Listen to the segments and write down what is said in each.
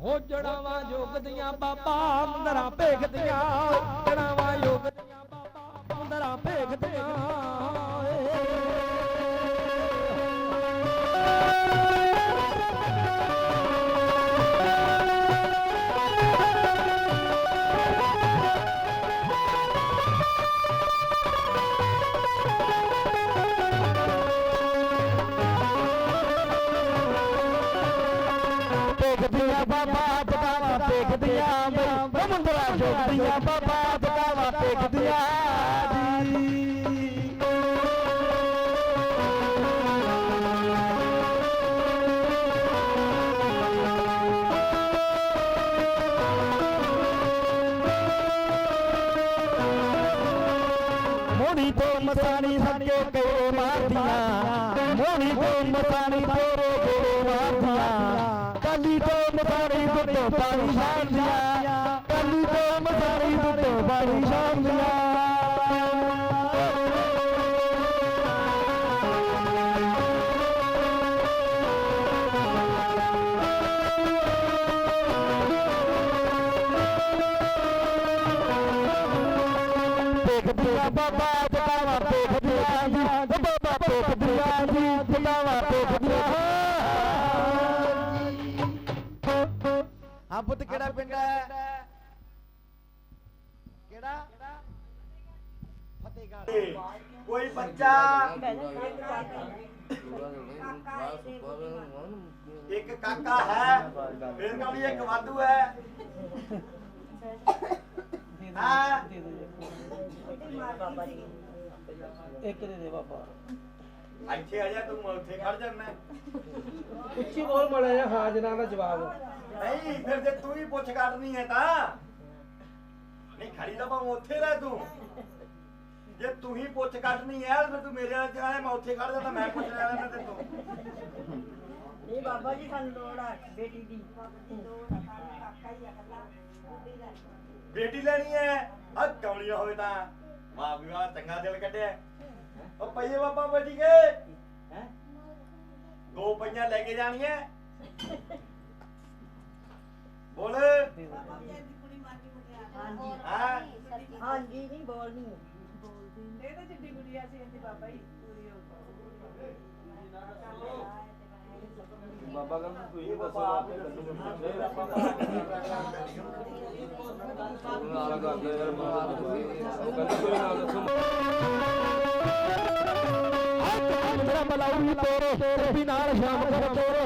ਹੋ ਜੜਾਵਾਂ ਯੋਗਦੀਆਂ ਬਾਬਾ ਮੰਦਰਾਂ ਭੇਖਦੀਆਂ ਜੜਾਵਾਂ ਯੋਗਦੀਆਂ ਬਾਬਾ ਮੰਦਰਾਂ ਭੇਖਦੀਆਂ। ਮੋਣੀ ਤੋਂ ਮਸਾਣੀ ਸੱਜੇ ਕੋਰੇ ਮਾਰਦੀਆਂ। ਮੋਣੀ ਤੋਂ ਮਸਾਣੀ ਤੇਰੇ ਕੋਰੇ ਮਾਰਦੀਆਂ। ਕਾਲੀ ਤੋਂ ਮਸਾਣੀ ਦੁੱਧ ਪਾਣੀ ਛਾਣਦੀਆਂ। ਕੱਲੀ ਤੋਂ ਮਸਾਣੀ ਦੁੱਧ ਪਾਣੀ ਛਾਣਦੀਆਂ। ਭੇਖਦੀਆਂ ਪੁੱਤ ਕਿਹੜਾ ਪਿੰਡ ਹੈ? ਕਿਹੜਾ? ਫਤਿਹਗੜ੍ਹ। ਕੋਈ ਬੱਚਾ ਇੱਕ ਕਾਕਾ ਹੈ ਫਿਰ ਕਹੀ ਇੱਕ ਵਾਧੂ ਹੈ। ਹਾਂ? ਇੱਕ ਦੇ ਦੇ ਬਾਬਾ। ਇੱਥੇ ਆ ਜਾ ਤੂੰ ਉੱਥੇ ਖੜ ਜਾਣਾ ਉੱਚੀ ਬੋਲ ਮੜਾ ਜਾ ਹਾਂ ਦਾ ਜਵਾਬ। ਨਹੀਂ ਫਿਰ ਜੇ ਤੂੰ ਹੀ ਪੁੱਛ ਕੱਢਣੀ ਹੈ ਤਾਂ। ਨਹੀਂ ਖੜੀ ਤਾਂ ਭਾਵੇਂ ਉੱਥੇ ਰਹਿ ਤੂੰ। ਜੇ ਤੂੰ ਹੀ ਪੁੱਛ ਕੱਢਣੀ ਹੈ ਫਿਰ ਤੂੰ ਮੇਰੇ ਨਾਲ ਜਾਏ ਮੈਂ ਉੱਥੇ ਖੜ ਜਾਂਦਾ ਮੈਂ ਪੁੱਛ ਲੈਣਾ ਤੇ ਤੂੰ। ਨਹੀਂ ਬਾਬਾ ਜੀ ਸਾਨੂੰ ਲੋੜ ਆ ਬੇਟੀ ਦੀ। ਆ ਆ ਬੇਟੀ ਲੈਣੀ ਹੈ। ਆ ਕੌਲੀਆਂ ਹੋਵੇ ਤਾਂ? ਵਾਹ ਵੀ ਵਾਹ ਚੰਗਾ ਦਿਲ ਕੱਢਿਆ। ਉਹ ਪਈਏ ਬਾਬਾ ਬੈਠੀ ਗਏ। ਹੈ? ਦੋ ਪਈਆਂ ਲੈ ਕੇ ਜਾਣੀਆਂ। ਬੋਲ। ਹਾਂਜੀ ਹਾਂ ਹਾਂਜੀ ਨਹੀਂ। ਬੋਲਣੀ ਇਹ ਤਾਂ ਜਿੱਡੀ ਗੁੜੀਆ ਸੀ ਇਹਦੀ ਬਾਬਾ ਜੀ ਪੂਰੀ ਹੋ ਬਾਬਾ ਕਹਿੰਦਾ ਤੂੰ ਹੀ। ਬਾਬਾ ਆਪ ਹੀ। ਨਾਲ ਗੱਲ ਯਾਰ ਉਹ ਕਹਿੰਦਾ ਕੋਈ ਨਾਲ ਦੱਸੋ। ਮੇਰਾ ਮਲਾਉ ਤੇਰੇ ਤੇਰੇ ਵੀ ਨਾਲ ਸ਼ਾਮ ਕਰ। ਤੇਰੇ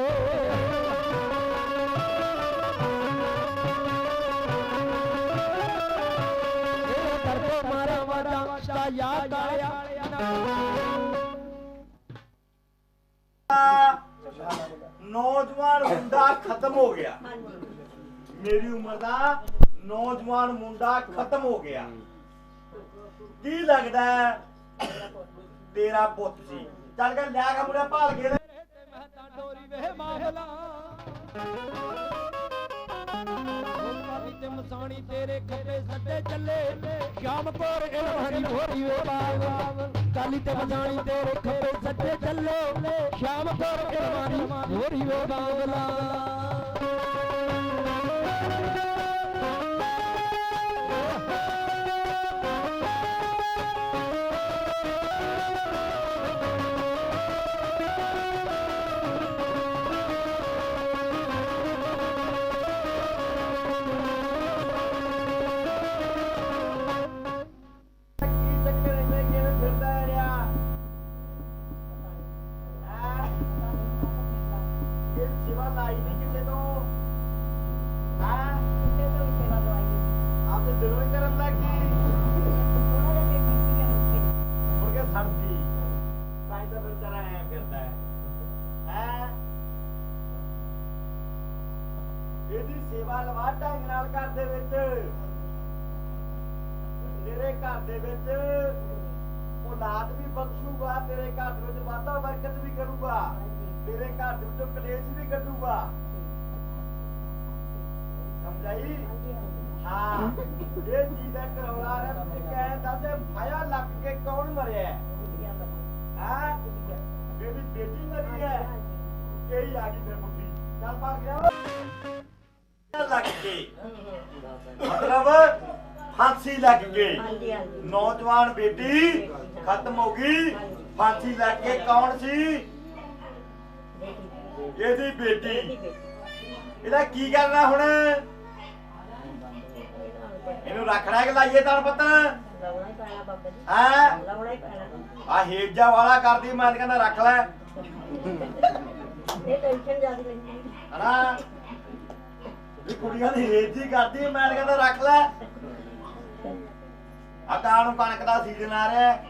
ਤਾ ਨੌਜਵਾਨ ਮੁੰਡਾ ਖਤਮ ਹੋ ਗਿਆ। ਮੇਰੀ ਉਮਰ ਦਾ ਨੌਜਵਾਨ ਮੁੰਡਾ ਖਤਮ ਹੋ ਗਿਆ। ਕੀ ਲੱਗਦਾ? ਤੇਰਾ ਪੁੱਤ ਸੀ। ਚੱਲ ਕੇ ਲਿਆ ਕੇ ਮੁੰਡਾ ਭਾਲ ਕੇ ਲੈ। ਮਹਤਾ ਡੋਰੀ ਵੇ ਮਾਮਲਾ। ਤੇ ਮਸਾਣੀ ਤੇਰੇ ਖੱਬੇ ਸੱਟੇ ਚੱਲੇ। ਸ਼ਾਮ ਕੋਰ ਇਲਮਾਨੀ ਭੋਰੀ ਵੇ ਬਾਗ ਕਾਲੀ ਤੇ ਮਸਾਣੀ ਤੇਰੇ ਖੱਬੇ ਸੱਟੇ ਚੱਲੇ। ਸ਼ਾਮ ਕੋਰ ਇਲਮਾਨੀ ਭੋਰੀ ਵੇ ਬਾਗਲਾ ਆਪੇ ਦਿਲੋਂ ਹੀ ਕਰਨ ਲੱਗ ਗਈ ਉਹਨਾਂ ਦੇ ਬੇਟੀ ਦੀ ਹੁੰਦੀ ਮੁੜ ਕੇ ਸਰਦੀ ਤਾਂ ਹੀ ਤਾਂ ਫਿਰ ਤੇਰਾ ਐ ਫਿਰਦਾ ਹੈ ਹੈਂ? ਇਹਦੀ ਸੇਵਾ ਲਵਾ ਢੰਗ ਨਾਲ ਘਰ ਦੇ ਵਿੱਚ ਤੇਰੇ ਘਰ ਦੇ ਵਿੱਚ ਔਲਾਦ ਵੀ ਬਖਸ਼ੂਗਾ ਤੇਰੇ ਘਰ ਦੇ ਵਿੱਚ ਵਾਧਾ ਬਰਕਤ ਵੀ ਕਰੂਗਾ ਤੇਰੇ ਘਰ ਦੇ ਵਿੱਚੋਂ ਕਲੇਸ਼ ਵੀ ਕੱਢੂਗਾ ਸਮਝਾਈ ਹਾਂ। ਇਹ ਚੀਜ਼ ਦਾ ਕਰੌਲਾ ਹੈ ਤੇ ਕਹਿੰਦਾ ਸੇ ਭਾਇਆ ਲੱਗ ਕੇ ਕੌਣ ਮਰਿਆ ਹੈ? ਹੈਂ? ਇਹਦੀ ਬੇਟੀ ਮਰੀ ਹੈ। ਇਹੀ ਆ ਗਈ ਫਿਰ ਮੁੰਡੀ। ਚੱਲ ਪਾ ਗਿਆ ਲੱਗ ਕੇ। ਮਤਲਬ ਫਾਂਸੀ ਲੱਗ ਗਈ ਨੌਜਵਾਨ ਬੇਟੀ ਖਤਮ ਹੋ ਗਈ। ਫਾਂਸੀ ਲੱਗ ਕੇ ਕੌਣ ਸੀ? ਇਹਦੀ ਬੇਟੀ। ਇਹਦਾ ਕੀ ਕਰਨਾ ਹੁਣ? ਇਹਨੂੰ ਰੱਖਣਾ ਕਿ ਲਾਈਏ ਤਣ ਪਤਨ ਲਾਉਣਾ ਹੀ ਪੈਣਾ ਬਾਬਾ ਜੀ। ਹੈ? ਲਾਉਣਾ ਹੀ ਪੈਣਾ। ਆ ਹੇਜਾ ਵਾਲਾ ਕਰਦੀ ਮੈਂ ਤਾਂ ਕਹਿੰਦਾ ਰੱਖ ਲੈ। ਇਹ ਟੈਨਸ਼ਨ ਜ਼ਿਆਦਾ ਲੈਂਦੀ ਹਨਾ? ਵੀ ਕੁੜੀਆਂ ਦੀ ਹੇਜੀ ਕਰਦੀ ਮੈਂ ਤਾਂ ਕਹਿੰਦਾ ਰੱਖ ਲੈ। ਆ ਕਾਂ ਨੂੰ ਕਣਕ ਦਾ ਸੀਜ਼ਨ ਆ ਰਿਹਾ ਹੈ।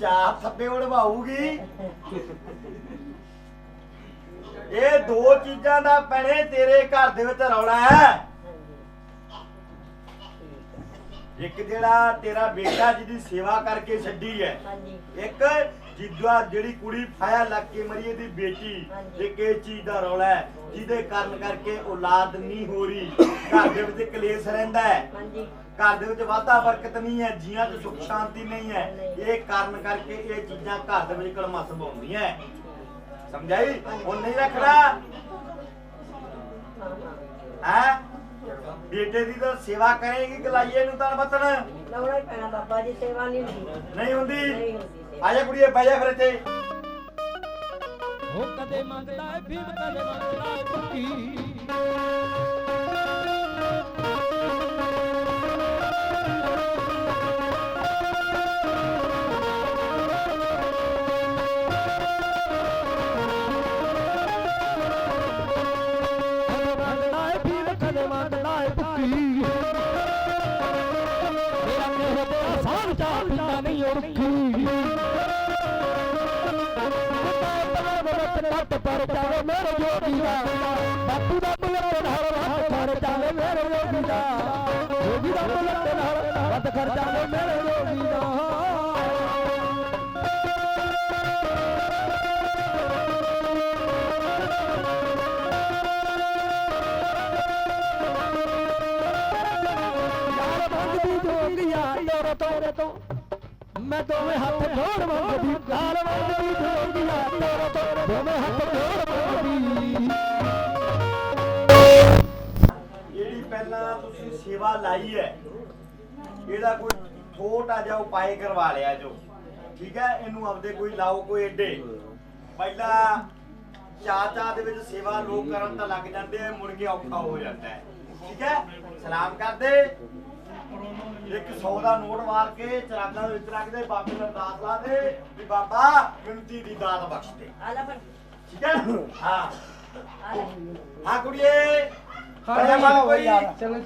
ਚਾਰ ਥੱਬੇ ਉੜਵਾਊਗੀ ਇਹ ਦੋ ਚੀਜ਼ਾਂ ਦਾ ਪੈਣੇ ਤੇਰੇ ਘਰ ਦੇ ਵਿੱਚ ਰੌਲਾ ਹੈ। ਇੱਕ ਜਿਹੜਾ ਤੇਰਾ ਬੇਟਾ ਜਿਹਦੀ ਸੇਵਾ ਕਰਕੇ ਛੱਡੀ ਹੈ ਇੱਕ ਜਿੱਦਾਂ ਜਿਹੜੀ ਕੁੜੀ ਫਾਇਆ ਲੱਗ ਕੇ ਮਰੀ ਇਹਦੀ ਬੇਟੀ। ਇੱਕ ਇਹ ਚੀਜ਼ ਦਾ ਰੌਲਾ ਹੈ ਜਿਹਦੇ ਕਾਰਨ ਕਰਕੇ ਔਲਾਦ ਨਹੀਂ ਹੋ ਰਹੀ। ਘਰ ਦੇ ਵਿੱਚ ਕਲੇਸ਼ ਰਹਿੰਦਾ ਹੈ। ਘਰ ਦੇ ਵਿੱਚ ਵਾਧਾ ਬਰਕਤ ਨਹੀਂ ਹੈ ਜੀਆਂ 'ਚ ਸੁਖ ਸ਼ਾਂਤੀ ਨਹੀਂ ਹੈ। ਇਹ ਕਾਰਨ ਕਰਕੇ ਇਹ ਚੀਜ਼ਾਂ ਘਰ ਦੇ ਵਿੱਚ ਕਲਮਸ ਪਾਉਂਦੀਆਂ ਸਮਝਾਈ? ਹੁਣ ਨਹੀਂ ਰੱਖਣਾ ਹਾਂ? ਹਾਂ ਹੈ ਬੇਟੇ ਦੀ ਤਾਂ ਸੇਵਾ ਕਰੇਗੀ ਗਲਾਈਏ ਨੂੰ ਤਾਂ ਬਤਨ। ਲਾਉਣਾ ਹੀ ਪੈਣਾ ਬਾਬਾ ਜੀ ਸੇਵਾ ਨਹੀਂ ਹੁੰਦੀ। ਨਹੀਂ ਹੁੰਦੀ? ਆਜਾ ਕੁੜੀਏ ਬਹਿ ਜਾ ਫਿਰ ਇੱਥੇ। ਉਹ ਕਦੇ ਮੰਗਦਾ ਭੀਮ ਕਦੇ ਮੰਗਦਾ ਭੁੱਕੀ ਰੱਤ ਪਰ ਚਾਵੇ ਮੇਰੇ ਜੋਗੀ ਦਾ। ਬਾਪੂ ਦਾ ਬੁਲਟ ਨਾਲ ਰੱਤ ਕਰ ਚਾਵੇ ਮੇਰੇ ਜੋਗੀ ਦਾ। ਜੋਗੀ ਦਾ ਬੁਲਟ ਨਾਲ ਰੱਤ ਕਰ ਚਾਵੇ ਮੇਰੇ ਜੋਗੀ ਦਾ। ਯਾਰ ਮੰਗਦੀ ਤੋਂ। ਮੈਂ ਦੋਵੇਂ ਹੱਥ ਜੋੜ ਮੰਗਦੀ ਯਾਰ ਮੰਗਦੀ ਜੋਗੀਆ ਤੇਰੇ ਤੋਂ ਦੋਵੇਂ ਹੱਥ ਜੋੜ ਮੰਗਦੀ ਜਿਹੜੀ ਪਹਿਲਾਂ ਤੁਸੀਂ ਸੇਵਾ ਲਾਈ ਹੈ, ਇਹਦਾ ਕੋਈ ਛੋਟਾ ਜਿਹਾ ਉਪਾਅ ਕਰਵਾ ਲਿਆ ਜੋ। ਠੀਕ ਹੈ, ਇਹਨੂੰ ਆਪਦੇ ਕੋਈ ਲਾਓ ਕੋਈ ਏਡੇ ਪਹਿਲਾਂ ਚਾਚਾ ਦੇ ਵਿੱਚ ਸੇਵਾ ਲੋਕ ਕਰਨ ਤਾਂ ਲੱਗ ਜਾਂਦੇ ਆ, ਮੁੜ ਕੇ ਔਖਾ ਹੋ ਜਾਂਦਾ ਹੈ। ਠੀਕ ਹੈ, ਸਲਾਮ ਕਰਦੇ। ਇੱਕ 100 ਦਾ ਨੋਟ ਮਾਰ ਕੇ ਚਰਾਗਾਂ ਦੇ ਵਿੱਚ ਰੱਖ ਦੇ ਬਾਬੇ ਨੂੰ ਅਰਦਾਸ ਲਾ ਦੇ ਵੀ ਬਾਬਾ ਮਿੰਤੀ ਦੀ ਦਾਤ ਬਖਸ਼ ਦੇ। ਆ ਲੈ ਪਰ ਠੀਕ ਹੈ? ਹਾਂ। ਹਾਂ ਕੁੜੀਏ। ਹਾਂ ਚਲੋ।